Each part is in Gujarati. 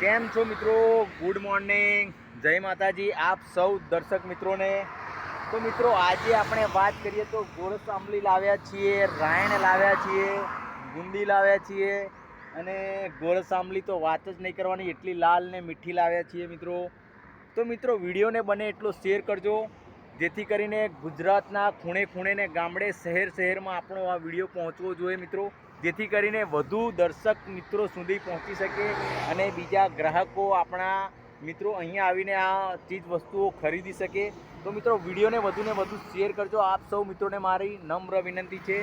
કેમ છો મિત્રો? ગુડ મોર્નિંગ જય માતાજી, આપ સૌ દર્શક મિત્રોને. તો મિત્રો, આજે આપણે વાત કરીએ તો ગોરસ આંબલી લાવ્યા છીએ, રાયણ લાવ્યા છીએ, ગુંદી લાવ્યા છીએ અને ગોરસ આંબલી તો વાત જ નહીં કરવાની, એટલી લાલ ને મીઠી લાવ્યા છીએ મિત્રો. તો મિત્રો, વિડીયોને બને એટલો શેર કરજો, જેથી કરીને ગુજરાતના ખૂણે ખૂણે ને ગામડે શહેર શહેરમાં આપણો આ વીડિયો પહોંચવો જોઈએ મિત્રો. જેથી કરીને વધુ દર્શક મિત્રો સુધી પહોંચી શકે અને બીજા ગ્રાહકો આપણા મિત્રો અહીંયા આવીને આ ચીજ વસ્તુઓ ખરીદી શકે. તો મિત્રો, વિડીયોને વધુને વધુ શેર કરજો. આપ સૌ મિત્રોને મારી નમ્ર વિનંતી છે.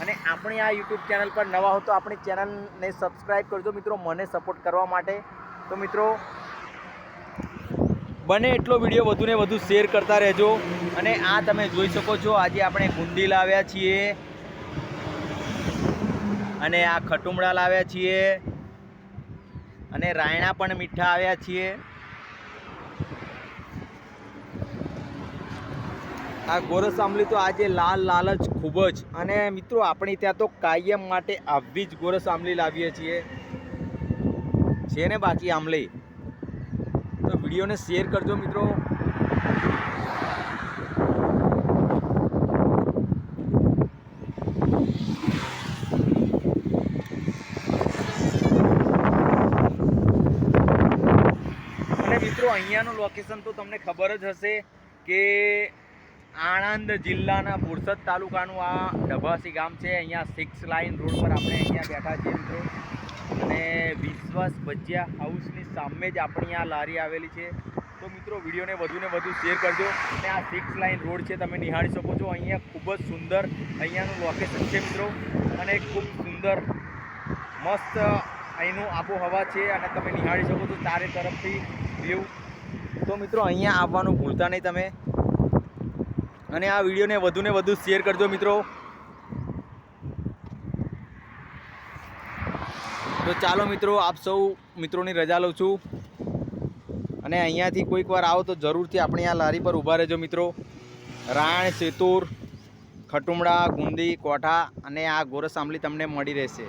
અને આપણી આ યુટ્યુબ ચેનલ પર નવા હો તો આપણી ચેનલને સબસ્ક્રાઈબ કરજો મિત્રો, મને સપોર્ટ કરવા માટે. તો મિત્રો, બને એટલો વીડિયો વધુને વધુ શેર કરતા રહેજો. અને આ તમે જોઈ શકો છો, આજે આપણે ગુંદી લાવ્યા છીએ. અને આ ખટુમડા લાવ્યા છીએ. અને રાયણા પણ મીઠા આવ્યા છીએ. આ ગોરસ આંબલી તો આજે લાલ લાલ જ, ખૂબ જ. અને મિત્રો, આપણે ત્યાં તો કાયમ માટે આવી જ ગોરસ આંબલી લાવીએ છીએ. છે ને બાકી આંબલી? તો વિડીયોને શેર કરજો મિત્રો. મિત્રો, અહીંયાનું લોકેશન તો તમને ખબર જ હશે કે આણંદ જિલ્લાના બોરસદ તાલુકાનું આ ડભાસી ગામ છે. અહીંયા સિક્સ લાઇન રોડ પર આપણે અહીંયા બેઠા છીએ મિત્રો. અને વિશ્વાસ ભજીયા હાઉસની સામે જ આપણી આ લારી આવેલી છે. તો મિત્રો, વિડીયોને વધુને વધુ શેર કરજો. અને આ સિક્સ લાઇન રોડ છે, તમે નિહાળી શકો છો. અહીંયા ખૂબ જ સુંદર અહીંયાનું લોકેશન છે મિત્રો. અને ખૂબ સુંદર, મસ્ત અહીંનું આબોહવા છે અને તમે નિહાળી શકો છો ચારે તરફથી વ્યૂ તો મિત્રો, અહીંયા આવવાનું ભૂલતા નહીં તમે. અને આ વિડીયોને વધુને વધુ શેર કરજો મિત્રો. તો ચાલો મિત્રો, આપ સૌ મિત્રોની રજા લઉં છું. અને અહીંયાથી કોઈક વાર આવો તો જરૂરથી આપણે આ લારી પર ઊભા રહેજો મિત્રો. રાણ, સેતુર, ખટુમડા, ગુંદી, કોઠા અને આ ગોરસ આંબલી તમને મળી રહેશે.